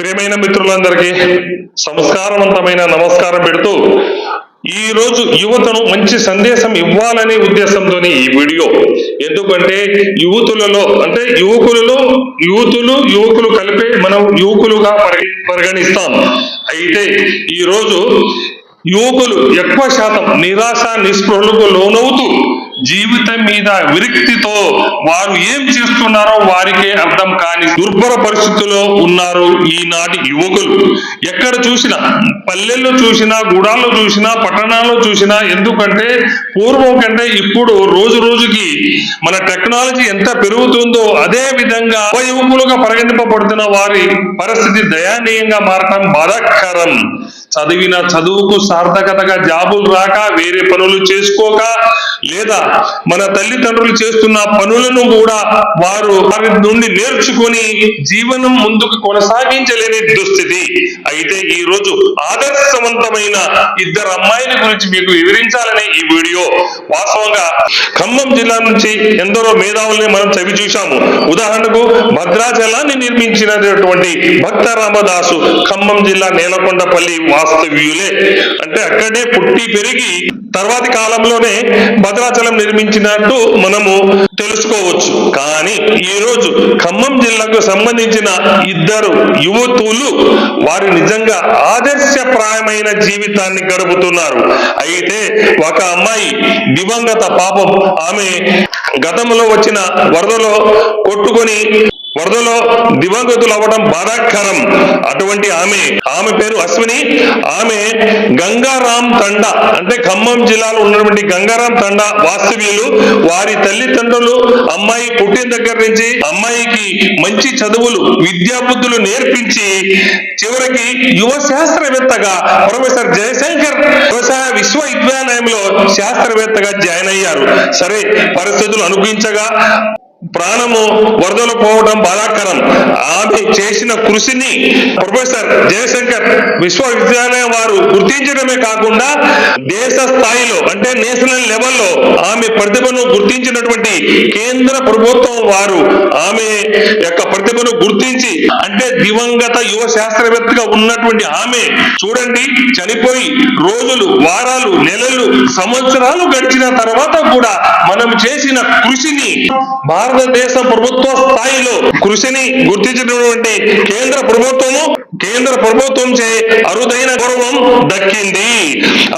ప్రియమైన మిత్రులందరికీ సంస్కారవంతమైన నమస్కారం పెడుతూ ఈ రోజు యువతను మంచి సందేశం ఇవ్వాలనే ఉద్దేశంతో ఈ వీడియో. ఎందుకంటే యువతులలో అంటే యువకులలో యువతులు యువకులు కలిపే మనం యువకులుగా పరిగణిస్తాం. అయితే ఈ రోజు యువకులు ఎక్కువ శాతం నిరాశ నిస్పృహలకు లోనవుతూ జీవితం మీద విరక్తితో వారు ఏం చేస్తున్నారో వారికే అర్థం కాని దుర్భర పరిస్థితుల్లో ఉన్నారు ఈనాటి యువకులు. ఎక్కడ చూసినా పల్లెల్లో చూసినా గుడాల్లో చూసినా పట్టణాల్లో చూసినా ఎందుకంటే పూర్వం కంటే ఇప్పుడు రోజు రోజుకి మన టెక్నాలజీ ఎంత పెరుగుతుందో అదే విధంగా యువ యువకులుగా పరిగణింపబడుతున్న వారి పరిస్థితి దయనీయంగా మారటం బాధాకరం. చదివిన చదువుకు సార్థకతగా జాబులు రాక వేరే పనులు చేసుకోక లేదా మన తల్లిదండ్రులు చేస్తున్న పనులను కూడా వారు వారి నుండి నేర్చుకొని జీవనం ముందుకు కొనసాగించలేని దుస్థితి. అయితే ఈ రోజు ఆదర్శవంతమైన ఇద్దరు అమ్మాయిల గురించి మీకు వివరించాలనే ఈ వీడియో. వాస్తవంగా ఖమ్మం జిల్లా నుంచి ఎందరో మేధావుల్ని మనం చవి చూశాము. ఉదాహరణకు భద్రాచలాన్ని నిర్మించినటువంటి భక్త రామదాసు ఖమ్మం జిల్లా నేలకొండపల్లి వాస్తవ్యులే. అంటే అక్కడే పుట్టి పెరిగి తర్వాతి కాలంలోనే భద్రాచలం నిర్మించినట్టు మనము తెలుసుకోవచ్చు. కానీ ఈ రోజు ఖమ్మం జిల్లాకు సంబంధించిన ఇద్దరు యువతులు వారు నిజంగా ఆదర్శప్రాయమైన జీవితాన్ని గడుపుతున్నారు. అయితే ఒక అమ్మాయి దివంగత పాపం ఆమె గతంలో వచ్చిన వరదలో కొట్టుకొని వరదలో దివంగతులు అవ్వడం బాధాకరం. అటువంటి ఆమె ఆమె పేరు అశ్విని. ఆమె గంగారాం తండ అంటే ఖమ్మం జిల్లాలో ఉన్నటువంటి గంగారాం తండ వాస్తవ్యులు. వారి తల్లిదండ్రులు అమ్మాయి పుట్టిన దగ్గర నుంచి అమ్మాయికి మంచి చదువులు విద్యాబుద్ధులు నేర్పించి చివరికి యువ శాస్త్రవేత్తగా ప్రొఫెసర్ జయశంకర్ వ్యవసాయ విశ్వవిద్యాలయంలో శాస్త్రవేత్తగా జాయిన్ అయ్యారు. సరే పరిస్థితులు అనుభవించగా ప్రాణము వరదలు పోవడం బాధాకరం. ఆమె చేసిన కృషిని ప్రొఫెసర్ జయశంకర్ విశ్వవిద్యాలయం వారు గుర్తించడమే కాకుండా దేశ స్థాయిలో అంటే నేషనల్ లెవెల్లో ఆమె ప్రతిభను గుర్తించినటువంటి కేంద్ర ప్రభుత్వం వారు ఆమె యొక్క ప్రతిభను గుర్తించి అంటే దివంగత యువ శాస్త్రవేత్తగా ఉన్నటువంటి ఆమె చూడండి చనిపోయి రోజులు వారాలు నెలలు సంవత్సరాలు గడిచిన తర్వాత కూడా మనం చేసిన కృషిని భారతదేశ ప్రభుత్వ స్థాయిలో కృషిని గుర్తించినటువంటి కేంద్ర ప్రభుత్వము కేంద్ర ప్రభుత్వం చే అరుదైన గౌరవం దక్కింది.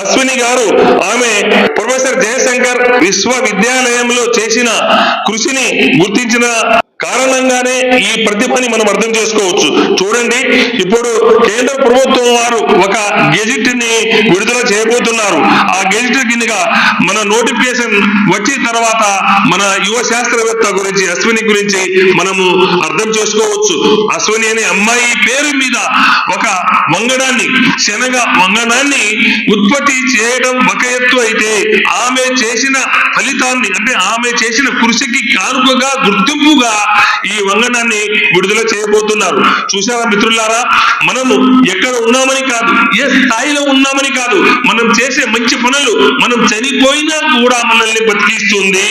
అశ్విని గారు ఆమె ప్రొఫెసర్ జయశంకర్ విశ్వవిద్యాలయంలో చేసిన కృషిని గుర్తించిన కారణంగానే ఈ ప్రతిభని మనం అర్థం చేసుకోవచ్చు. చూడండి ఇప్పుడు కేంద్ర ప్రభుత్వం వారు ఒక గెజిట్ని విడుదల చేయబోతున్నారు. ఆ గెజిట్ కిందగా మన నోటిఫికేషన్ వచ్చిన తర్వాత మన యువ శాస్త్రవేత్త గురించి అశ్విని గురించి మనము అర్థం చేసుకోవచ్చు. అశ్విని అనే అమ్మాయి పేరు మీద ఒక వంగడాన్ని శనగ వంగడాన్ని ఉత్పత్తి చేయడం ఒక ఎత్తు అయితే ఆమె చేసిన ఫలితాన్ని అంటే ఆమె చేసిన కృషికి కానుకగా గుర్తింపుగా ఈ వంగనాన్ని విడుదల చేయబోతున్నారు. చూసారా మిత్రులారా? మనము ఎక్కడ ఉన్నామని కాదు ఏ స్థాయిలో ఉన్నామని కాదు మనం చేసే మంచి పనులు మనం చనిపోయినా కూడా మనల్ని బతికిస్తుంది.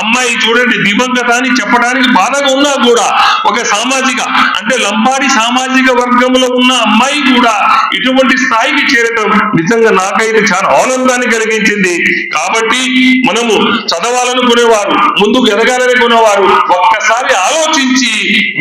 అమ్మాయి చూడండి దివంగత అని చెప్పడానికి బాధగా ఉన్నా కూడా ఒక సామాజిక అంటే లంబాడి సామాజిక వర్గంలో ఉన్న అమ్మాయి కూడా ఇటువంటి స్థాయికి చేరటం నిజంగా నాకైతే చాలా ఆనందాన్ని కలిగించింది. కాబట్టి మనము చదవాలనుకునేవారు ముందుకు ఎదగాలనుకునేవారు ఒక్కసారి ఆలోచించి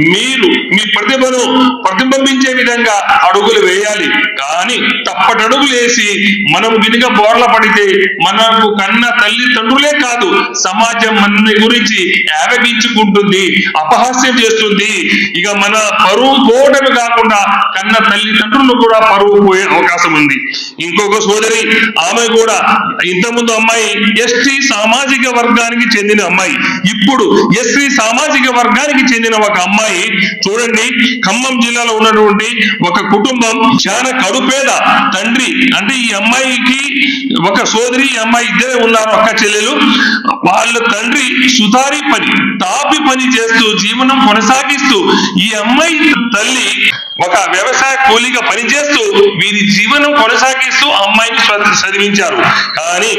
మీరు మీ ప్రతిభను ప్రతిబింబించే విధంగా అడుగులు వేయాలి. కానీ తప్పటడుగులు వేసి మనం వినిగా బోర్ల పడితే మనకు కన్న తల్లిదండ్రులే కాదు సమాజం మన గురించి యావగించుకుంటుంది అపహాస్యం చేస్తుంది. ఇక మన పరువు పోవడమే కాకుండా కన్న తల్లిదండ్రులు కూడా పరువు పోయే అవకాశం ఉంది. ఇంకొక సోదరి ఆమె కూడా ఇంతకుముందు అమ్మాయి ఎస్టీ సామాజిక వర్గానికి చెందిన అమ్మాయి. ఇప్పుడు ఎస్సీ సామాజిక వర్గానికి చెందిన ఒక అమ్మాయి చూడండి ఖమ్మం జిల్లాలో ఉన్నటువంటి ఒక కుటుంబం చాలా కడుపేద తండ్రి. అంటే ఈ అమ్మాయికి ఒక సోదరి ఈ అమ్మాయి ఇద్దరే ఉన్నారు అక్క చెల్లెలు. వాళ్ళ తండ్రి సుతారి పని తాపి పని చేస్తూ జీవనం కొనసాగిస్తూ ఈ అమ్మాయి తల్లి ఒక వ్యవసాయ కూలీగా పనిచేస్తూ వీరి జీవనం కొనసాగిస్తూ అమ్మాయిని చదివించారు. కానీ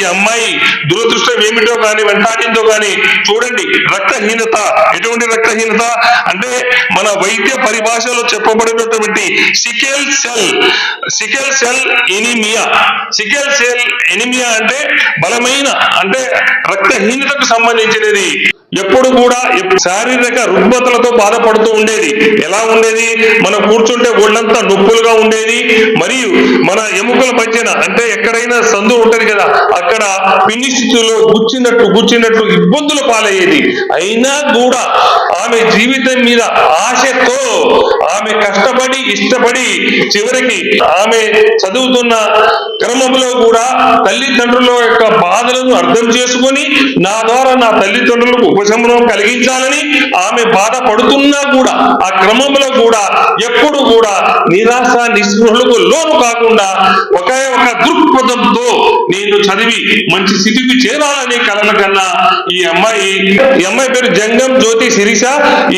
ఈ అమ్మాయి దురదృష్టం ఏమిటో కానీ వెంటాడిందో కానీ చూడండి. రక్తహీనత. ఎటువంటి రక్తహీనత? అంటే మన వైద్య పరిభాషలో చెప్పబడినటువంటి sickle cell. Sickle cell anaemia. Sickle cell anaemia అంటే బలమైన అంటే రక్తహీనతకు సంబంధించినది. ఎప్పుడు కూడా శారీరక రుగ్మతలతో బాధపడుతూ ఉండేది. ఎలా ఉండేది? మనం కూర్చుంటే ఒళ్ళంతా నొప్పులుగా ఉండేది. మరియు మన ఎముకల మధ్యన అంటే ఎక్కడైనా సందు ఉంటది కదా అక్కడ పిన్ని గుచ్చినట్టు గుచ్చినట్టు ఇబ్బందులు పాలయ్యేది. అయినా కూడా ఆమె జీవితం మీద ఆశతో ఆమె కష్టపడి ఇష్టపడి చివరికి ఆమె చదువుతున్న క్రమంలో కూడా తల్లిదండ్రుల యొక్క బాధలను అర్థం చేసుకొని నా ద్వారా నా తల్లిదండ్రులకు ఉపశమనం కలిగించాలని ఆమె బాధపడుతున్నా కూడా ఆ క్రమంలో కూడా ఎప్పుడు కూడా నిరాశ నిస్పృహలకు లోను కాకుండా ఒకే ఒక దృక్పథంతో నేను చదివి మంచి స్థితికి చేరాలని కలల కన్నా ఈ అమ్మాయి. ఈ అమ్మాయి పేరు జంగం జ్యోతి శిరీష.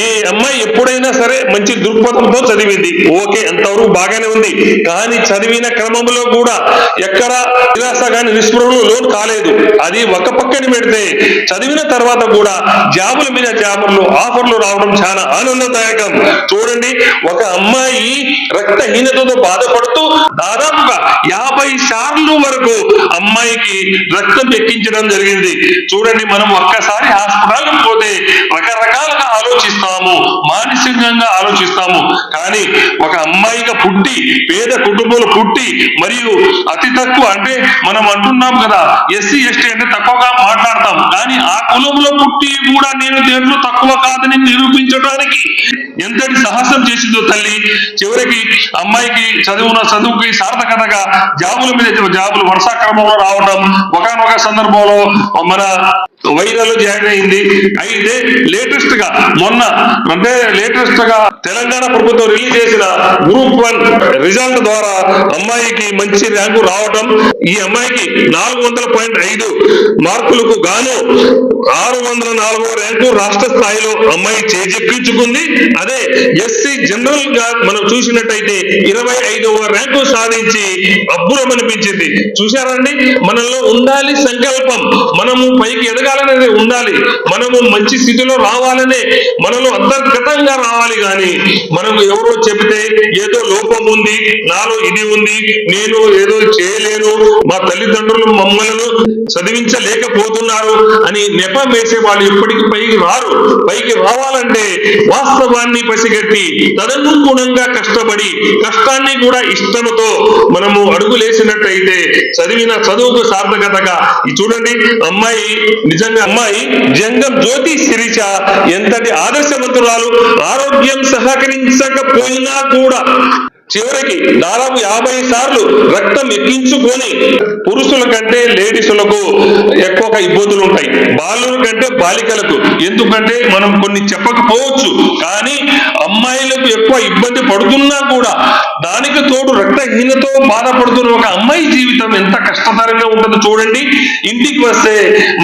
ఈ అమ్మాయి ఎప్పుడైనా సరే మంచి దృక్పథంతో చదివింది. ఓకే అంతవరకు బాగానే ఉంది. కానీ చదివిన క్రమంలో కూడా ఎక్కడ నిరాశ కానీ నిస్పృహలు లోన్ కాలేదు. అది ఒక పక్కన పెడితే చదివిన తర్వాత కూడా జాబుల మీద జాబులు ఆఫర్లు రావడం చాలా ఆనందదాయకం. చూడండి ఒక అమ్మాయి రక్తహీనతతో బాధపడుతూ దాదాపుగా యాభై సార్లు వరకు అమ్మాయికి రక్తం ఎక్కించడం జరిగింది. చూడండి మనం ఒక్కసారి హాస్పిటల్ పోతే రకరకాలుగా ఆలోచిస్తాము మానసికంగా ఆలోచిస్తాము. కానీ ఒక అమ్మాయిగా పుట్టి పేద కుటుంబంలో పుట్టి మరియు అతి తక్కువ అంటే మనం అంటున్నాం కదా ఎస్సీ ఎస్టీ అంటే తక్కువగా మాట్లాడతాం. కానీ ఆ కులంలో పుట్టి కూడా నేను దేంట్లో తక్కువ కాదని నిరూపించడానికి ఎంతటి సాహసం చేసిందో తల్లి చివరికి అమ్మాయికి చదువున చదువుకి సార్థకతగా జాబుల మీద జాబులు వర్షాక్రమంలో రావడం ఒకనొక సందర్భంలో మన వైరాలో జాయిన్ అయింది. అయితే లేటెస్ట్గా మొన్న అంటే లేటెస్ట్గా తెలంగాణ ప్రభుత్వం రిలీజ్ చేసిన గ్రూప్ వన్ రిజల్ట్ ద్వారా అమ్మాయికి మంచి ర్యాంకు రావటం ఈ అమ్మాయికి నాలుగు వందల పాయింట్ ఐదు మార్కులకు గాను ఆరు వందల నాలుగో ర్యాంకు రాష్ట్ర స్థాయిలో అమ్మాయి చేజెక్కించుకుంది. అదే ఎస్సీ జనరల్గా మనం చూసినట్టయితే ఇరవై ఐదవ ర్యాంకు సాధించి అబ్బురం అనిపించింది చూశారండి మనలో ఉండాలి సంకల్పం. మనము పైకి ఎదగాలనేది ఉండాలి. మనము మంచి స్థితిలో రావాలనే మనలో అంతర్గతంగా రావాలి గాని మనకు ఎవరో చెబితే ఏదో లోపం ఉంది నాలో ఇది ఉంది నేను ఏదో చేయలేను మా తల్లిదండ్రులు మమ్మల్ని చదివించలేకపోతున్నారు అని నెపం వేసే వాళ్ళు ఎప్పటికీ పైకి రారు. పైకి రావాలంటే వాస్తవాన్ని పసిగట్టి తదనుగుణంగా కష్టపడి కష్టాన్ని కూడా ఇష్టముతో మనము అడుగులేసినట్టయితే చదివిన చదువుకు సార్థకతగా చూడండి అమ్మాయి నిజంగా అమ్మాయి జంగం జ్యోతి శిరీష ఎంతటి ఆదర్శవంతురాలు ఆరోగ్యం సహకరించకపోయినా కూడా చివరికి దాదాపు యాభై సార్లు రక్తం ఎక్కించుకొని పురుషుల కంటే లేడీసులకు ఎక్కువగా ఇబ్బందులు ఉంటాయి. బాలుల కంటే బాలికలకు. ఎందుకంటే మనం కొన్ని చెప్పకపోవచ్చు కానీ అమ్మాయిలకు ఎక్కువ ఇబ్బంది పడుతున్నా కూడా దానికి తోడు రక్తహీనతో బాధపడుతున్న ఒక అమ్మాయి జీవితం ఎంత కష్టతరంగా ఉంటుందో చూడండి. ఇంటికి వస్తే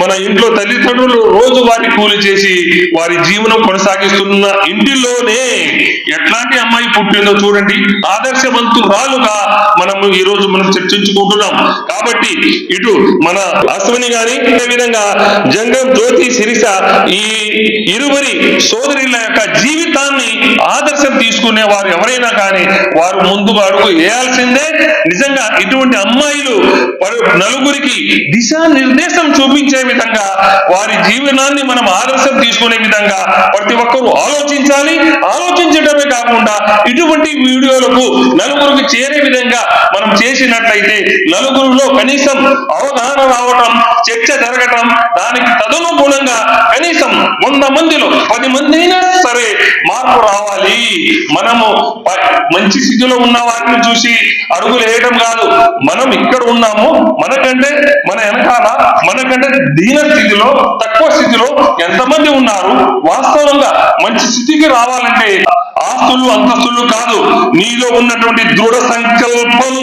మన ఇంట్లో తల్లిదండ్రులు రోజు వారి కూలి చేసి వారి జీవనం కొనసాగిస్తున్న ఇంటిలోనే ఎట్లాంటి అమ్మాయి పుట్టిందో చూడండి. ఆదర్శవంతురాలుగా మనము ఈ రోజు మనం చర్చించుకుంటున్నాం. కాబట్టి ఇటు మన అశ్విని గారి విధంగా జంగం జ్యోతి సిరిస ఈ ఇరువురి సోదరుల యొక్క జీవితాన్ని తీసుకునే వారు ఎవరైనా కానీ వారు ముందుగా అడుగు వేయాల్సిందే. నిజంగా ఇటువంటి అమ్మాయిలు నలుగురికి దిశానిర్దేశం చూపించే విధంగా వారి జీవనాన్ని మనం ఆదర్శం తీసుకునే విధంగా ప్రతి ఒక్కరూ ఆలోచించాలి. ఆలోచించడమే కాకుండా ఇటువంటి వీడియోలకు నలుగురికి చేరే విధంగా మనం చేసినట్లయితే నలుగురులో కనీసం అవగాహన రావటం చర్చ జరగటం దానికి తదనుగుణంగా కనీసం వంద మందిలో పది మంది అయినా సరే మార్పు రావాలి. మనము మంచి స్థితిలో ఉన్న వారిని చూసి అడుగులు వేయడం కాదు. మనం ఇక్కడ ఉన్నాము మనకంటే మన వెనకాల మనకంటే దీన స్థితిలో తక్కువ స్థితిలో ఎంతమంది ఉన్నారు? వాస్తవంగా మంచి స్థితికి రావాలంటే ఆస్తులు అంతస్తులు కాదు. నీలో ఉన్నటువంటి దృఢ సంకల్పం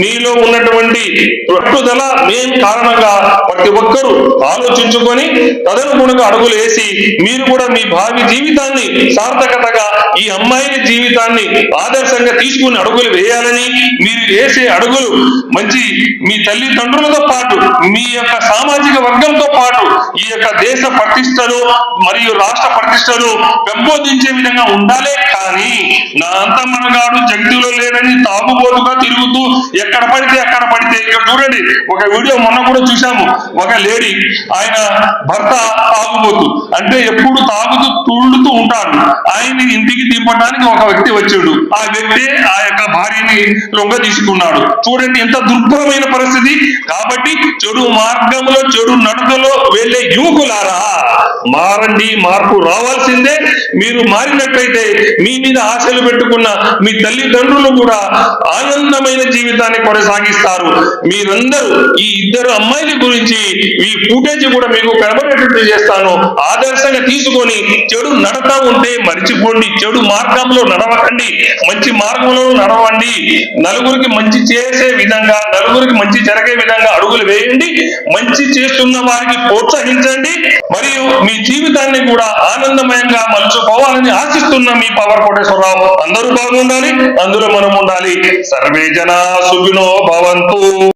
నీలో ఉన్నటువంటి పట్టుదల మెయిన్ కారణంగా ప్రతి ఒక్కరూ ఆలోచించుకొని తదనుగుణంగా అడుగులు వేసి మీరు కూడా మీ భావి జీవితాన్ని సార్థకతగా ఈ అమ్మాయిని జీవితాన్ని ఆదర్శంగా తీసుకుని అడుగులు వేయాలని మీరు వేసే అడుగులు మంచి మీ తల్లిదండ్రులతో పాటు మీ యొక్క సామాజిక వర్గంతో పాటు ఈ యొక్క దేశ ప్రతిష్టలు మరియు రాష్ట్ర ప్రతిష్టలు పెంపొందించే విధంగా ఉండాలే కానీ నా అంత మనగాడు జగతిలో లేడని తాగుబోతుగా తిరుగుతూ ఎక్కడ పడితే అక్కడ పడితే ఇక్కడ చూడండి ఒక వీడియో మొన్న కూడా చూసాము ఒక లేడీ ఆయన భర్త తాగుబోతు అంటే ఎప్పుడు తాగుతూ తుళ్ళుతూ ఉంటాడు. ఆయన ఇంటికి దింపడానికి ఒక వ్యక్తి వచ్చాడు. ఆ వ్యక్తి ఆ యొక్క భార్యని లొంగ తీసుకున్నాడు చూడండి ఎంత దుర్భరమైన పరిస్థితి. కాబట్టి చెడు మార్గం మార్గంలో చెడు నడకలో వెళ్ళే యువకులారా మారండి మార్పు రావాల్సిందే. మీరు మారినట్లయితే మీ మీద ఆశలు పెట్టుకున్న మీ తల్లిదండ్రులు కూడా ఆనందమైన జీవితాన్ని కొనసాగిస్తారు. మీరందరూ ఈ ఇద్దరు అమ్మాయిల గురించి ఈ ఫుటేజ్ కూడా మీకు కనబడేటట్టు చేస్తాను. ఆదర్శంగా తీసుకొని చెడు నడతా ఉంటే మర్చిపోండి. చెడు మార్గంలో నడవకండి. మంచి మార్గంలో నడవండి. నలుగురికి మంచి చేసే విధంగా నలుగురికి మంచి జరిగే విధంగా అడుగులు వేయండి. మంచి చేస్తున్న వారికి ప్రోత్సహించండి. మరియు మీ జీవితాన్ని కూడా ఆనందమయంగా మలుచుకోవాలని ఆశిస్తున్న మీ పవర్ కోటేశ్వరరావు అందరూ బాగుండాలి అందులో మనం ఉండాలి సర్వే జనా సుఖినో భవంతు.